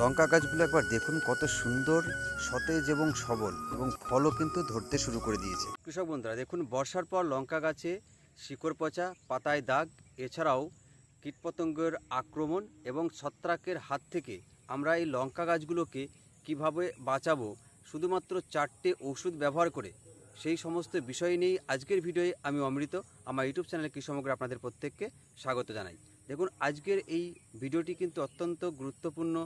লঙ্কা গাছগুলো একবার দেখুন কত সুন্দর, সতেজ এবং সবল এবং ফলও কিন্তু ধরতে শুরু করে দিয়েছে। কৃষক বন্ধুরা, দেখুন, বর্ষার পর লঙ্কা গাছে শিকড় পচা, পাতায় দাগ, এছাড়াও কীটপতঙ্গের আক্রমণ এবং ছত্রাকের হাত থেকে আমরা এই লঙ্কা গাছগুলোকে কীভাবে বাঁচাবো, শুধুমাত্র চারটে ওষুধ ব্যবহার করে, সেই সমস্ত বিষয় নিয়েই আজকের ভিডিওয়ে আমি অমৃত। আমার ইউটিউব চ্যানেলে কৃষকগ্র আপনাদের প্রত্যেককে স্বাগত জানাই। দেখুন, আজকের এই ভিডিওটি কিন্তু অত্যন্ত গুরুত্বপূর্ণ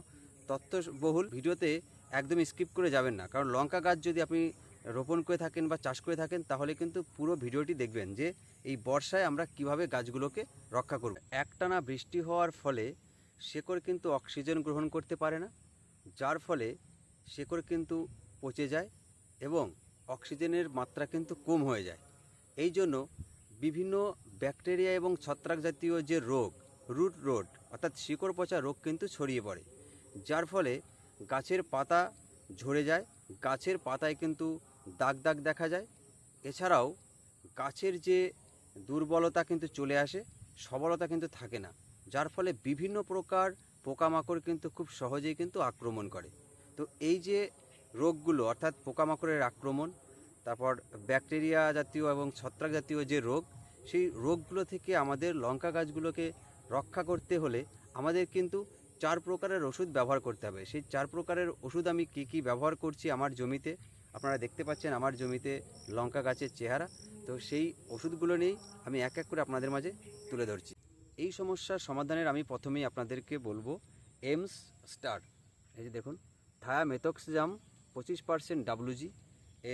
তথ্যবহুল ভিডিওতে একদম স্কিপ করে যাবেন না। কারণ লঙ্কা গাছ যদি আপনি রোপণ করে থাকেন বা চাষ করে থাকেন, তাহলে কিন্তু পুরো ভিডিওটি দেখবেন যে এই বর্ষায় আমরা কীভাবে গাছগুলোকে রক্ষা করব। একটানা বৃষ্টি হওয়ার ফলে শেকড় কিন্তু অক্সিজেন গ্রহণ করতে পারে না, যার ফলে শেকড় কিন্তু পচে যায় এবং অক্সিজেনের মাত্রা কিন্তু কম হয়ে যায়। এই জন্য বিভিন্ন ব্যাকটেরিয়া এবং ছত্রাক জাতীয় যে রোগ, রুট রোড অর্থাৎ শিকড় পচা রোগ কিন্তু ছড়িয়ে পড়ে। যার ফলে গাছের পাতা ঝরে যায়। গাছের পাতায় কিন্তু দাগ দাগ দেখা যায়। এছাড়াও গাছের যে দুর্বলতা কিন্তু চলে আসে, সবলতা কিন্তু থাকে না। যার ফলে বিভিন্ন প্রকার পোকামাকড় কিন্তু খুব সহজেই কিন্তু আক্রমণ করে। তো এই যে রোগগুলো, অর্থাৎ পোকামাকড়ের আক্রমণ, তারপর ব্যাকটেরিয়া জাতীয় এবং ছত্রাক জাতীয় যে রোগ, সেই রোগগুলো থেকে আমাদের লঙ্কা গাছগুলোকে রক্ষা করতে হলে আমাদের কিন্তু চার প্রকারের ওষুধ ব্যবহার করতে হবে। সেই চার প্রকারের ওষুধ আমি কি কি ব্যবহার করছি আমার জমিতে? আপনারা দেখতে পাচ্ছেন আমার জমিতে লঙ্কা গাছের চেহারা। তো সেই ওষুধগুলো নিয়েই আমি এক এক করে আপনাদের মাঝে তুলে ধরছি। এই সমস্যার সমাধানের আমি প্রথমেই আপনাদেরকে বলব, এমস স্টার। এই যে দেখুন থায়া মেথক্সজাম পঁচিশ পার্সেন্ট ডাব্লুজি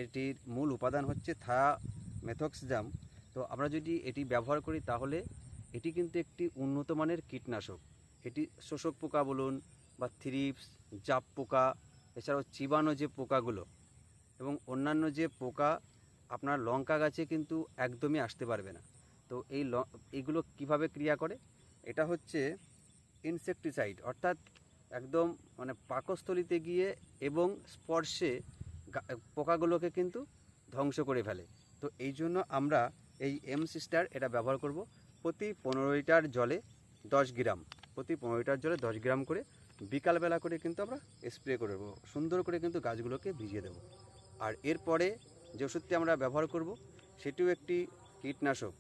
এটির মূল উপাদান হচ্ছে থায়া মেথক্সজাম তো আমরা যদি এটি ব্যবহার করি তাহলে এটি কিন্তু একটি উন্নত মানের কীটনাশক। এটি শোষক পোকা বলুন বা থ্রিপস জাপ পোকা, এছাড়াও চিবানো যে পোকাগুলো এবং অন্যান্য যে পোকা, আপনার লঙ্কা গাছে কিন্তু একদমই আসতে পারবে না। তো এই ল এইগুলো কীভাবে ক্রিয়া করে? এটা হচ্ছে ইনসেকটিসাইড অর্থাৎ একদম মানে পাকস্থলিতে গিয়ে এবং স্পর্শে পোকাগুলোকে কিন্তু ধ্বংস করে ফেলে। তো এই জন্য আমরা এই এম সিস্টার এটা ব্যবহার করব। প্রতি পনেরো লিটার জলে দশ গ্রাম। প্রতি পনেরো লিটার জলে দশ গ্রাম করে বিকালবেলা করে কিন্তু আমরা স্প্রে করে দেবো সুন্দর করে কিন্তু গাছগুলোকে ভিজিয়ে দেবো। আর এরপরে যে ওষুধটি আমরা ব্যবহার করব, সেটিও একটি কীটনাশক।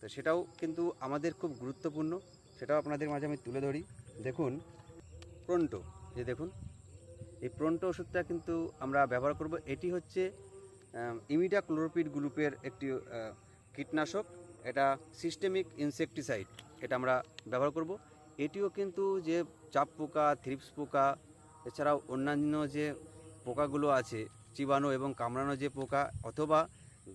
তো সেটাও কিন্তু আমাদের খুব গুরুত্বপূর্ণ। সেটাও আপনাদের মাঝে আমি তুলে ধরি। দেখুন, প্রন্টো। যে দেখুন, এই প্রন্টো ওষুধটা কিন্তু আমরা ব্যবহার করব। এটি হচ্ছে ইমিডা ক্লোরোপিড গ্রুপের একটি কীটনাশক। এটা সিস্টেমিক ইনসেকটিসাইড এটা আমরা ব্যবহার করব। এটিও কিন্তু যে চাপ পোকা থ্রিপস পোকা, এছাড়াও অন্যান্য যে পোকাগুলো আছে, চিবানো এবং কামড়ানো যে পোকা অথবা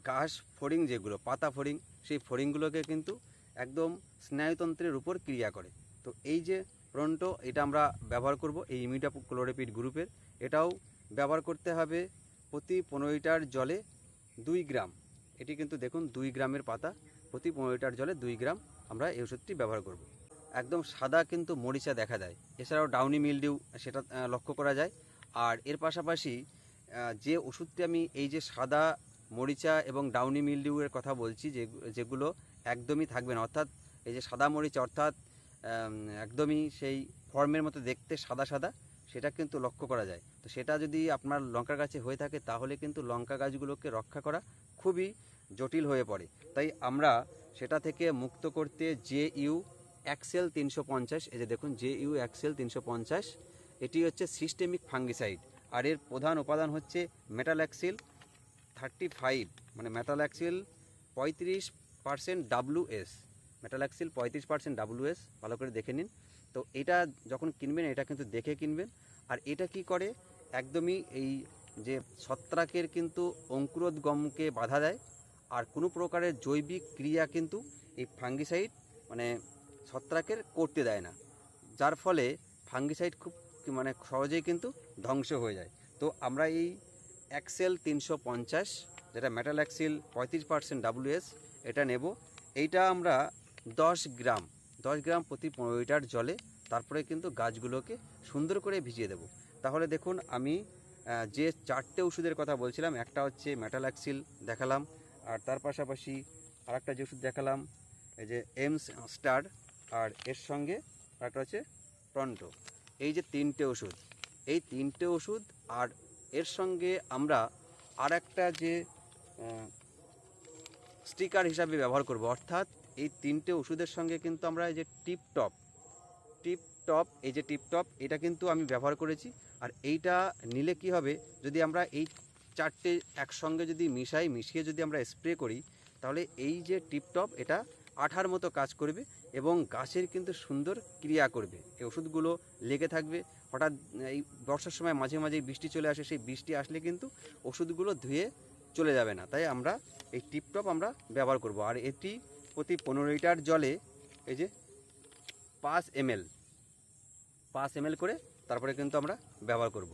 ঘাস ফড়িং যেগুলো, পাতা ফড়িং, সেই ফড়িংগুলোকে কিন্তু একদম স্নায়ুতন্ত্রের উপর ক্রিয়া করে। তো এই যে প্রন্টো, এটা আমরা ব্যবহার করব এই ইমিডা ক্লোরোপিড গ্রুপের। এটাও ব্যবহার করতে হবে প্রতি পনেরো লিটার জলে দুই গ্রাম। এটি কিন্তু দেখুন, দুই গ্রামের পাতা, প্রতি পনেরো লিটার জলে দুই গ্রাম। আমরা এই ওষুধটি ব্যবহার করব। একদম সাদা কিন্তু মরিচা দেখা যায়। এছাড়াও ডাউনি মিলডিউ সেটা লক্ষ্য করা যায়। আর এর পাশাপাশি যে ওষুধটি আমি এই যে সাদা মরিচা এবং ডাউনি মিলডিউয়ের কথা বলছি, যে, যেগুলো একদমই থাকবে না, অর্থাৎ এই যে সাদা মরিচ, অর্থাৎ একদমই সেই ফর্মের মতো দেখতে সাদা সাদা, সেটা কিন্তু লক্ষ্য করা যায়। তো সেটা যদি আপনার লঙ্কা গাছে হয়ে থাকে, তাহলে কিন্তু লঙ্কা গাছগুলোকে রক্ষা করা খুবই জটিল হয়ে পড়ে। তাই আমরা সেটা থেকে মুক্ত করতে জে ইউ এক্সেল তিনশো পঞ্চাশ, এই যে দেখুন জে ইউ এক্সেল তিনশো পঞ্চাশ, এটি হচ্ছে সিস্টেমিক ফাঙ্গিসাইড। আর এর প্রধান উপাদান হচ্ছে মেটাল্যাক্সিল থার্টি ফাইভ মানে মেটাল্যাক্সিল পঁয়ত্রিশ পার্সেন্ট ডাব্লু এস মেটাল্যাক্সিল পঁয়ত্রিশ পার্সেন্ট ডাব্লু এস, ভালো করে দেখে নিন। তো এটা যখন কিনবেন, এটা কিন্তু দেখে কিনবেন। আর এটা কি করে? একদমই এই যে ছত্রাকের কিন্তু অঙ্কুরোদ্গমকে বাধা দেয়। আর কোনো প্রকারের জৈবিক ক্রিয়া কিন্তু এই ফাঙ্গিসাইড মানে ছত্রাকের করতে দেয় না। যার ফলে ফাঙ্গিসাইড খুব মানে সহজেই কিন্তু ধ্বংস হয়ে যায়। তো আমরা এই এক্সেল তিনশো পঞ্চাশ, যেটা মেটাল্যাক্সিল পঁয়ত্রিশ পার্সেন্ট ডাব্লিউএস এটা নেব। এইটা আমরা দশ গ্রাম দশ গ্রাম প্রতি পনেরো লিটার জলে তারপরে কিন্তু গাছগুলোকে সুন্দর করে ভিজিয়ে দেব। তাহলে দেখুন আমি যে চারটে ওষুধের কথা বলছিলাম, একটা হচ্ছে মেটাল্যাক্সিল দেখালাম আর তার পাশাপাশি আরেকটা যে ওষুধ দেখালাম, এই যে এমস স্টার আর এর সঙ্গে আরেকটা হচ্ছে প্রন্টো এই যে তিনটে ওষুধ, এই তিনটে ওষুধ আর এর সঙ্গে আমরা আর একটা যে স্টিকার হিসাবে ব্যবহার করব, অর্থাৎ এই তিনটে ওষুধের সঙ্গে কিন্তু আমরা এই যে টিপ টপ টিপ টপ, এই যে টিপ টপ, এটা কিন্তু আমি ব্যবহার করেছি। আর এইটা নিলে কি হবে, যদি আমরা এই চারটে একসঙ্গে যদি মিশাই, মিশিয়ে যদি আমরা স্প্রে করি, তাহলে এই যে টিপটপ এটা আঠার মতো কাজ করবে এবং গাছের কিন্তু সুন্দর ক্রিয়া করবে। এই ওষুধগুলো লেগে থাকবে। হঠাৎ এই বর্ষার সময় মাঝে মাঝে বৃষ্টি চলে আসে, সেই বৃষ্টি আসলে কিন্তু ওষুধগুলো ধুয়ে চলে যাবে না। তাই আমরা এই টিপটপ আমরা ব্যবহার করব। আর এটি প্রতি পনেরো লিটার জলে এই যে পাঁচ এমএল পাঁচ এমএল করে তারপরে কিন্তু আমরা ব্যবহার করব।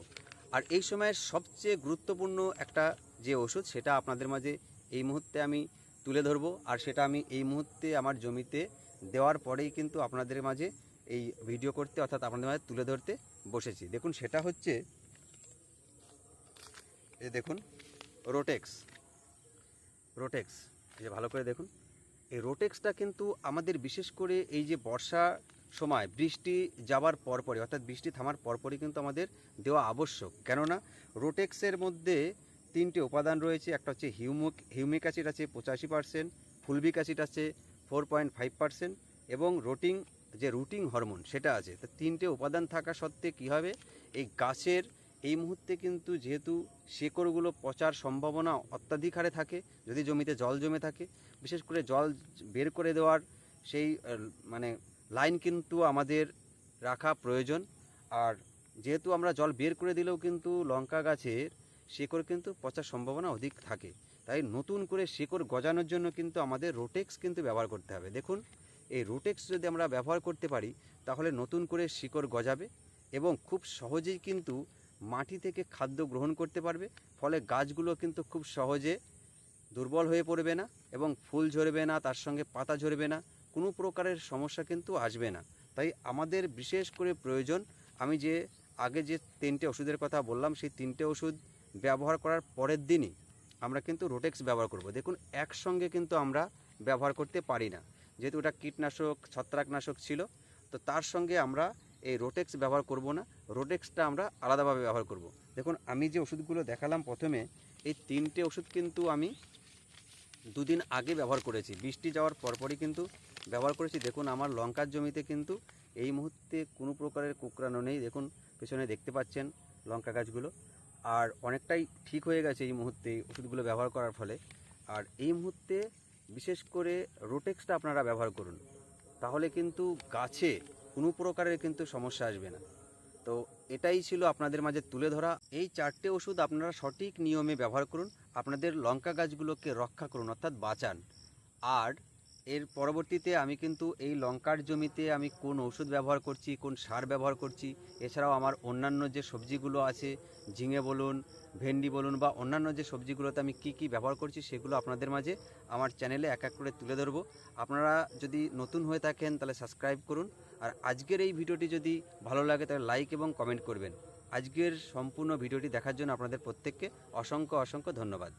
আর এই সময়ের সবচেয়ে গুরুত্বপূর্ণ একটা যে ওষুধ, সেটা আপনাদের মাঝে এই মুহূর্তে আমি তুলে ধরবো। আর সেটা আমি এই মুহূর্তে আমার জমিতে দেওয়ার পরেই কিন্তু আপনাদের মাঝে এই ভিডিও করতে, অর্থাৎ আপনাদের মাঝে তুলে ধরতে বসেছি। দেখুন, সেটা হচ্ছে, এই দেখুন রোটেক্স রোটেক্স এই যে ভালো করে দেখুন। এই রোটেক্সটা কিন্তু আমাদের বিশেষ করে এই যে বর্ষা সময়, বৃষ্টি যাবার পরপরই, অর্থাৎ বৃষ্টি থামার পরপরই কিন্তু আমাদের দেওয়া আবশ্যক। কেননা, রোটেক্সের মধ্যে তিনটে উপাদান রয়েছে, একটা হচ্ছে হিউমিক হিউমিক অ্যাসিড আছে পঁচাশি পার্সেন্ট, ফুলবিক অ্যাসিড আছে ফোর পয়েন্ট ফাইভ পার্সেন্ট এবং রোটিং, যে রুটিং হরমোন সেটা আছে। তো তিনটে উপাদান থাকা সত্ত্বে কী হবে? এই গাছের এই মুহূর্তে কিন্তু যেহেতু শেকড়গুলো পচার সম্ভাবনা অত্যাধিক হারে থাকে, যদি জমিতে জল জমে থাকে, বিশেষ করে জল বের করে দেওয়ার সেই মানে লাইন কিন্তু আমাদের রাখা প্রয়োজন। আর যেহেতু আমরা জল বের করে দিলেও কিন্তু লঙ্কা গাছের শেকড় কিন্তু পচার সম্ভাবনা অধিক থাকে। তাই নতুন করে শেকড় গজানোর জন্য কিন্তু আমাদের রোটেক্স কিন্তু ব্যবহার করতে হবে। দেখুন, এই রোটেক্স যদি আমরা ব্যবহার করতে পারি, তাহলে নতুন করে শিকড় গজাবে এবং খুব সহজেই কিন্তু মাটি থেকে খাদ্য গ্রহণ করতে পারবে। ফলে গাছগুলো কিন্তু খুব সহজে দুর্বল হয়ে পড়বে না এবং ফুল ঝরবে না, তার সঙ্গে পাতা ঝরবে না। কোনো প্রকারের সমস্যা কিন্তু আসবে না। তাই আমাদের বিশেষ করে প্রয়োজন, আমি যে আগে যে তিনটে ওষুধের কথা বললাম, সেই তিনটে ওষুধ ব্যবহার করার পরের দিনই আমরা কিন্তু রোটেক্স ব্যবহার করব। দেখুন, একসঙ্গে কিন্তু আমরা ব্যবহার করতে পারি না। যেহেতু ওটা কীটনাশক, ছত্রাকনাশক ছিল, তো তার সঙ্গে আমরা এই রোটেক্স ব্যবহার করব না। রোটেক্সটা আমরা আলাদাভাবে ব্যবহার করব। দেখুন, আমি যে ওষুধগুলো দেখালাম প্রথমে, এই তিনটে ওষুধ কিন্তু আমি দুদিন আগে ব্যবহার করেছি। বৃষ্টি যাওয়ার পরপরই কিন্তু ব্যবহার করেছি। দেখুন, আমার লঙ্কার জমিতে কিন্তু এই মুহূর্তে কোনো প্রকারের কুকরানো নেই। দেখুন, পেছনে দেখতে পাচ্ছেন লঙ্কা গাছগুলো। আর অনেকটাই ঠিক হয়ে গেছে এই মুহূর্তে ওষুধগুলো ব্যবহার করার ফলে। আর এই মুহূর্তে বিশেষ করে রোটেক্সটা আপনারা ব্যবহার করুন। তাহলে কিন্তু গাছে কোনো প্রকারের কিন্তু সমস্যা আসবে না। তো এটাই ছিল আপনাদের মাঝে তুলে ধরা। এই চারটে ওষুধ আপনারা সঠিক নিয়মে ব্যবহার করুন। আপনাদের লঙ্কা গাছগুলোকে রক্ষা করুন, অর্থাৎ বাঁচান। আর এর পরবর্তীতে আমি কিন্তু এই লঙ্কার জমিতে আমি কোন ওষুধ ব্যবহার করছি, কোন সার ব্যবহার করছি, এছাড়াও আমার অন্যান্য যে সবজিগুলো আছে, ঝিঙে বলুন, ভেন্ডি বলুন বা অন্যান্য যে সবজিগুলোতে আমি কি কি ব্যবহার করছি সেগুলো আপনাদের মাঝে আমার চ্যানেলে এক এক করে তুলে ধরবো। আপনারা যদি নতুন হয়ে থাকেন তাহলে সাবস্ক্রাইব করুন। আর আজকের এই ভিডিওটি যদি ভালো লাগে তাহলে লাইক এবং কমেন্ট করবেন। আজকের সম্পূর্ণ ভিডিওটি দেখার জন্য আপনাদের প্রত্যেককে অসংখ্য অসংখ্য ধন্যবাদ।